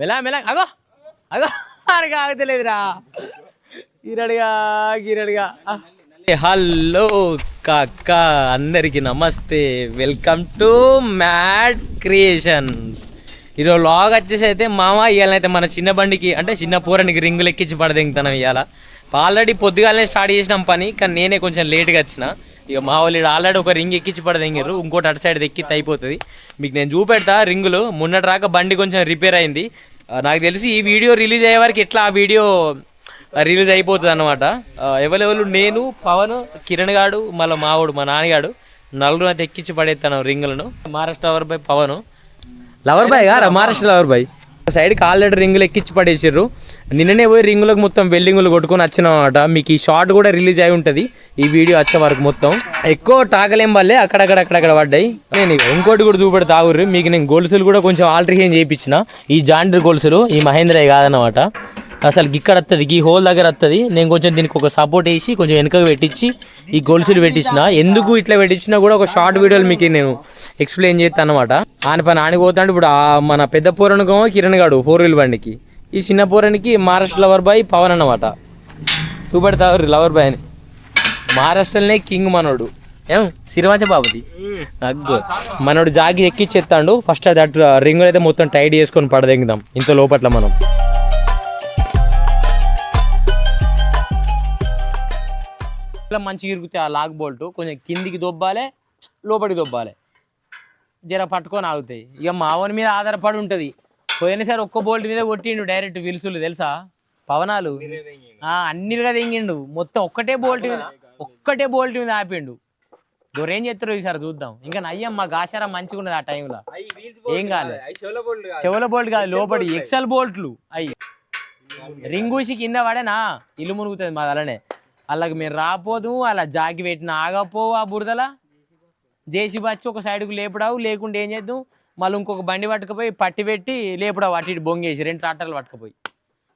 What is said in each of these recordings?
మెలా మెలా. అగో అగో అరగా ఆగుతలేదురా. గిరడిగా గిరడిగా. హలో కాక అందరికి నమస్తే. Welcome to mad creations. ఈరోజు లాగ్ వచ్చేసి అయితే మామ ఇవాళనైతే మన చిన్న బండికి అంటే చిన్న పూరానికి రింగులు ఎక్కించి పడదింగుతాను ఇవాళ ఆల్రెడీ పొద్దుగాలనే స్టార్ట్ చేసినాం పని కానీ నేనే కొంచెం లేట్గా వచ్చిన. ఇక మా వాళ్ళు ఆల్రెడీ ఒక రింగ్ ఎక్కించి పడదింగారు ఇంకోటి అటు సైడ్ ఎక్కితే అయిపోతుంది. మీకు నేను చూపెడతా రింగులు మొన్నటి రాక బండి కొంచెం రిపేర్ అయింది. నాకు తెలిసి ఈ వీడియో రిలీజ్ అయ్యే వరకు ఎట్లా ఆ వీడియో రిలీజ్ అయిపోతుంది అనమాట ఎవరెవరు నేను పవన్ కిరణ్ గాడు మళ్ళీ మావాడు మా నాన్నగాడు నలుగురు అయితే ఎక్కించి పడేస్తాను రింగులను Maharashtra lover by Pavan. Lover boy గారా మహారాష్ట్ర లవర్ బాయ్ సైడ్కి ఆల్రెడీ రింగులు ఎక్కించి పడేసారు నిన్ననే పోయి రింగులకు మొత్తం వెల్డింగులు కొట్టుకొని వచ్చినామన్నమాట. మీకు ఈ షార్ట్ కూడా రిలీజ్ అయి ఉంటుంది. ఈ వీడియో వచ్చే వరకు మొత్తం. ఎక్కువ టాగలేం వల్లే అక్కడక్కడ అక్కడక్కడ పడ్డాయి. నేను ఇంకోటి కూడా చూపెడతా తాగురు మీకు నేను గొలుసులు కూడా కొంచెం ఆల్టరేషన్ చేయించిన. ఈ జాండర్ గొలుసులు ఈ మహేంద్ర కాదనమాట అసలు ఇక్కడ వస్తుంది ఈ హోల్ దగ్గర వస్తుంది నేను కొంచెం దీనికి ఒక సపోర్ట్ వేసి కొంచెం వెనుకకు పెట్టించి ఈ గొలుసులు పెట్టించిన. ఎందుకు ఇట్లా పెట్టించినా కూడా ఒక షార్ట్ వీడియోలు మీకు నేను ఎక్స్ప్లెయిన్ చేస్తాను అనమాట ఆయన పని ఆనిపోతాడు ఇప్పుడు మన పెద్ద పూరణకో కిరణ్ గాడు ఫోర్ వీల్ బండికి. ఈ చిన్న మహారాష్ట్ర లవర్ బాయ్ పవన్ అన్నమాట. చూపెడతావు లవర్ బాయ్ అని. మహారాష్ట్రలోనే కింగ్ మనోడు. ఏం? సిరివాచ బాబుది. అగ్గు మనోడు జాగి ఎక్కిచ్చేస్తాడు ఫస్ట్ అది అటు రింగ్ అయితే మొత్తం టైట్ చేసుకొని పడదెంగుదాం. ఇంత లోపట్ల మనం. ఇట్లా మంచిగా ఇరుగుతాయి ఆ లాక్ బోల్ట్ కొంచెం కిందికి దొబ్బాలి లోపలికి దొబ్బాలి. జర పట్టుకొని ఆగుతాయి. ఇక మావని మీద ఆధారపడి ఉంటుంది. పోయినసారి ఒక్క బోల్ట్ మీద కొట్టిండు డైరెక్ట్ విలుసులు తెలుసా? పవనాలు. ఆ, అన్నిలుగా తెంగిండు. మొత్తం ఒక్కటే బోల్ట్ మీద ఒక్కటే బోల్ట్ మీద ఆపిండు. దొరేం చేస్తారు ఈసారి చూద్దాం. ఇంకా నయ్యం మా గాశారా మంచిగా ఉన్నది ఆ టైంలో. ఏం కాదు. చెవుల బోల్ట్ కాదు. లోపలి ఎక్సెల్ బోల్ట్లు. అయ్యి రింగూసి కింద పడేనా? ఇల్లు మునుగుతుంది మాది అలానే. అలాగ మీరు రాపోదు అలా జాగి పెట్టిన ఆగపోవు ఆ బురదలా. జేసీ వచ్చి ఒక సైడ్కు లేపుడావు లేకుండా ఏం చేద్దాం? మళ్ళీ ఇంకొక బండి పట్టుకుపోయి పట్టి పెట్టి లేపుడు అటు ఇటు బొంగేసి రెండు ట్రాక్టర్లు పట్టుకుపోయి.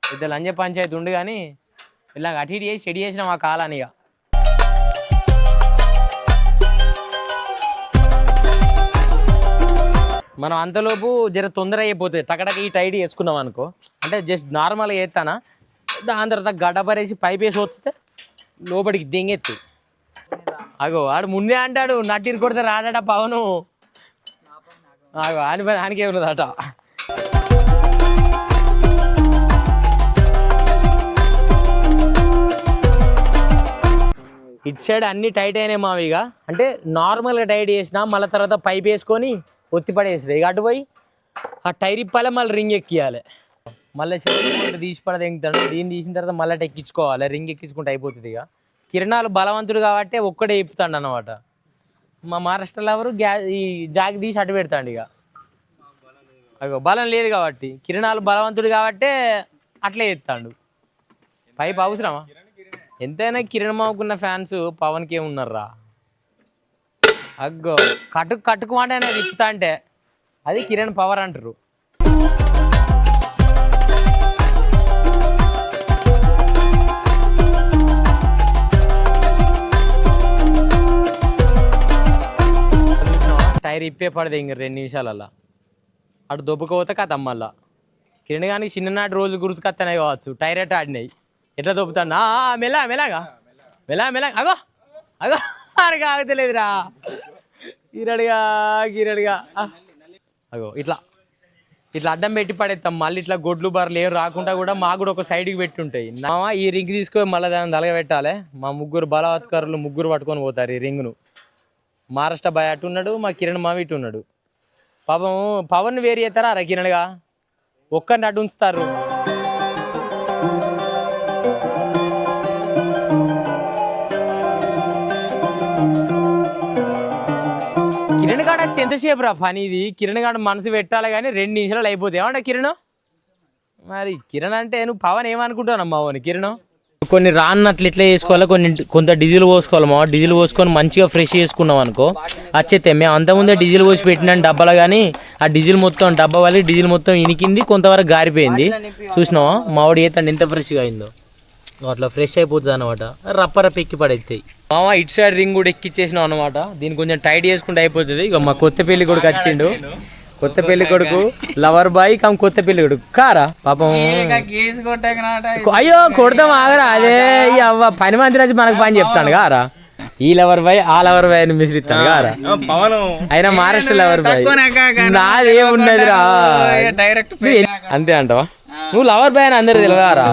ఇద్దరు లంజ పంచాయతీ ఉండు కానీ ఇలాగ అటు ఇటు చేసి చెడి చేసిన మా కాలాన్ని ఇక మనం అంతలోపు జర తొందర అయిపోతుంది టకటక ఈ టైడ్ వేసుకున్నాం అనుకో అంటే జస్ట్ నార్మల్గా వేస్తానా దాని తర్వాత గడపరేసి పైప్ వేసి వస్తే లోపలికి దింగెత్తి. అగో ఆడు ముందే అంటాడు నట్టిని కొడితే రాడా పవను. అగో ఆని పని ఉన్నది అట ఇటు సైడ్ అన్ని టైట్ అయినాయి మావిగా అంటే నార్మల్గా టైట్ చేసిన మళ్ళీ తర్వాత పైప్ వేసుకొని ఒత్తి పడేసి ఇక అటు పోయి ఆ టైర్ ఇప్పాలి మళ్ళీ రింగ్ ఎక్కియాలి. మళ్ళీ తీసి పడదు ఎంగుతాడు దీన్ని తీసిన తర్వాత మళ్ళీ ఎక్కించుకోవాలి. రింగ్ ఎక్కించుకుంటే అయిపోతుంది ఇక. కిరణాలు బలవంతుడు కాబట్టి ఒక్కడే ఇప్పుతాడు అనమాట మా మహారాష్ట్రలో ఎవరు గ్యా ఈ జాగి తీసి అటు పెడతాడు ఇక. అగో బలం లేదు కాబట్టి కిరణాలు బలవంతుడు కాబట్టే అట్లే చేస్తాడు. పైపు అవసరమా? ఎంతైనా కిరణ్ ఫ్యాన్స్ పవన్కి ఉన్నారా అగ్గో కటుకు కట్టుకోమంటే మాట అంటే అది కిరణ్ పవర్ అంటారు టైర్ ఇప్పే పడదు ఇంక రెండు నిమిషాలల్లా. అటు దొబ్బకపోతే కథ మళ్ళా. కిరణ్ కానీ చిన్ననాటి రోజులు గుర్తుకొస్తానే కావచ్చు. టైర్ ఎట్ ఆడినాయి? ఎట్లా దొబ్బుతాను మెలా మెలాగా మెలా మెలా అగో అగో అరగా ఆగుతలేదురా గిరడిగా గిరడిగా అగో ఇట్లా. ఇట్లా అడ్డం పెట్టి పడేస్తాం మళ్ళీ ఇట్లా గొడ్లు బర్రెలు ఏం రాకుండా కూడా మాకు కూడా ఒక సైడ్కి పెట్టి ఉంటాయి నా ఈ రింగ్ తీసుకొని మళ్ళీ దాన్ని తలగబెట్టాలి. మా ముగ్గురు బలవత్కారులు ముగ్గురు పట్టుకొని పోతారు ఈ రింగ్ను. మహారాష్ట్ర బాయ్ అటు ఉన్నాడు మా కిరణ్ మావి ఇటు ఉన్నాడు. పాపం పవన్ వేరు చేస్తారా అర కిరణ్గా? ఒక్కరిని అటు ఉంచుతారు. కిరణ్ గాడ ఎంతసేపు రా పని ఇది? కిరణ్ గాడ మనసు పెట్టాలి కానీ రెండు నిమిషాలు అయిపోతాయి. ఏమంటా కిరణ్? మరి కిరణ్ అంటే నువ్వు పవన్ ఏమనుకుంటానమ్మా అవును కిరణ్? కొన్ని రాన్నట్లు ఇట్లా చేసుకోవాలి కొన్ని కొంత డీజిల్ పోసుకోవాలి మా డీజిల్ పోసుకొని మంచిగా ఫ్రెష్ చేసుకున్నాం అనుకో వచ్చేస్తే మేము అంతకుముందే డీజిల్ పోసి పెట్టినాం డబ్బాలో కానీ ఆ డీజిల్ మొత్తం డబ్బా వల్ల డీజిల్ మొత్తం ఇనికింది కొంతవరకు గారిపోయింది. చూసినావా? మావాడు ఏతండి ఎంత ఫ్రెష్గా అయిందో. అట్లా ఫ్రెష్ అయిపోతుంది అనమాట రప్పరప్ప ఎక్కి పడైతాయి మామ ఇటు సైడ్ రింగ్ కూడా ఎక్కిచ్చేసినాం అనమాట దీన్ని కొంచెం టైట్ చేసుకుంటే అయిపోతుంది. ఇక మా కొత్త పెళ్ళి కూడా వచ్చిండు. కొత్త పెళ్ళి కొడుకు లవర్ బాయ్ కమ్ కొత్త పెళ్ళి కొడుకు. కారా? పాపం. అయ్యో కొడతాం ఆగరా. అదే అవ్వ పని మంది రాజు మనకు పని చెప్తాను. కారా? ఈ లవర్ బాయ్ ఆ లవర్ బాయ్ అని మిసిరిస్తాను కారా? అయినా మహారాష్ట్ర లవర్ బాయ్. డైరెక్ట్ నువ్వు ఎన్- అంతే అంటావా? నువ్వు లవర్ బాయ్ అని అందరు తెలియదారా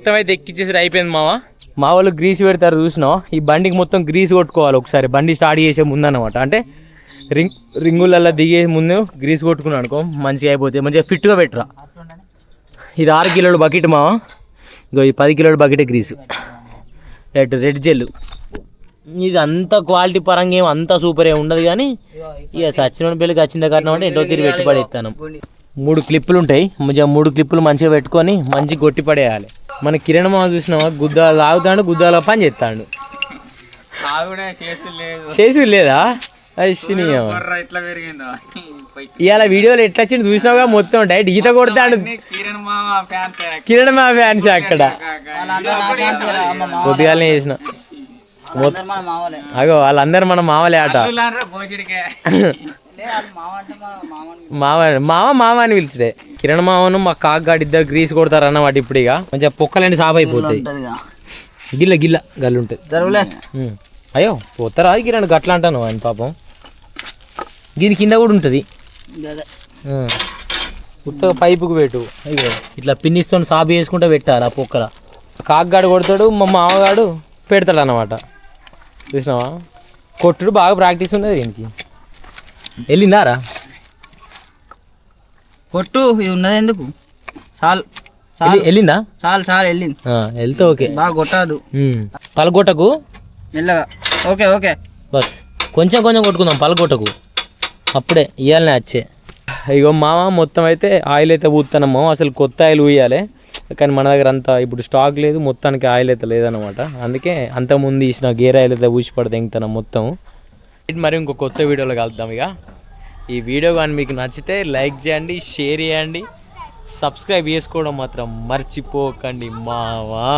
మొత్తం అయితే ఎక్కిచ్చేసి అయిపోయింది మావా? మా వాళ్ళు గ్రీస్ పెడతారు చూసినావు? ఈ బండికి మొత్తం గ్రీస్ కొట్టుకోవాలి ఒకసారి. బండి స్టార్ట్ చేసే ముందు అనమాట అంటే రింగ్ రింగులల్లో దిగే ముందు గ్రీస్ కొట్టుకున్నాను అనుకో మంచిగా అయిపోతే మంచిగా ఫిట్గా పెట్టరా. ఇది ఆరు కిలోల బకెట్ మా ఇదో ఈ పది కిలోల bucket grease. Red red gel ఇది అంత క్వాలిటీ పరంగా ఏం అంత సూపర్ ఏమి ఉండదు కానీ ఇక సచిన పెళ్ళికి వచ్చింది కారణం అంటే ఎంతో తిరిగి పెట్టుబడి ఇస్తాను. మూడు క్లిప్పులు ఉంటాయి. మంచిగా మూడు క్లిప్పులు మంచిగా పెట్టుకొని మంచి కొట్టి పడేయాలి. మన కిరణ్ మామ చూసినావా? గుద్దాలు లాగుతాడు గుద్దాల పని చేస్తాడు. చేసి లేదు. ఇట్లా పెరిగిందో? ఇవాళ వీడియోలో ఎట్లా వచ్చింది చూసినావుగా మొత్తం డైరెక్ట్ ఈత కొడతాడు. కిరణ్ మామ ఫ్యాన్స్ కిరణ్ మా ఫ్యాన్స్ అక్కడ. పొద్దుగాలనే చేసిన. అగో వాళ్ళందరూ మన మామలే ఆట. మామ మామ మామ అని పిలిచిడే. కిరణ్ మామను మా కాకగాడు ఇద్దరు గ్రీస్ కొడతారు అన్నమాట ఇప్పుడు ఇక. మంచిగా పొక్కలన్నీ సాఫ్ అయిపోతాయి. గిల్ల గిల్ల జరుగులే. ఉమ్. అయ్యో పోతారా కిరణ్? గట్ల అంటాను ఆయన పాపం. దీని కింద కూడా ఉంటుంది. ఉత్తగా పైపుకు పెట్టు. అయ్యో ఇట్లా పిన్నిస్తో సాబు వేసుకుంటే పెట్టాలి ఆ పొక్కల. కాకగాడు కొడతాడు మా మామగాడు పెడతాడు అన్నమాట చూసినావా? కొట్టుడు బాగా ప్రాక్టీస్ ఉన్నది దీనికి. వెళ్ళిందారా కొట్టు ఇది ఉన్నది ఎందుకు? చాలు వెళ్ళి- వెళ్ళిందా చాలు చాలు వెళ్ళింది ఆ, వెళ్తే ఓకే. బాగా కొట్టదు. పలగొట్టకు? మెల్లగా. Okay okay. బస్. కొంచెం కొంచెం కొట్టుకుందాం పలగొట్టకు. అప్పుడే ఇవ్వాలనే వచ్చే ఇగో మామ మొత్తం అయితే ఆయిల్ అయితే ఊతున్నాము అసలు కొత్త ఆయిల్ ఊయాలి కానీ మన దగ్గర అంత ఇప్పుడు స్టాక్ లేదు మొత్తానికి ఆయిల్ అయితే లేదనమాట అందుకే అంతకుముందు ఇచ్చిన గేర్ ఆయిల్ అయితే ఊసి పడితే ఇంకతనం మొత్తం. మరి ఇంకో కొత్త వీడియోలో కలుద్దాం ఇక. ఈ వీడియో కానీ మీకు నచ్చితే లైక్ చేయండి షేర్ చేయండి సబ్స్క్రైబ్ చేసుకోవడం మాత్రం మర్చిపోకండి మావా.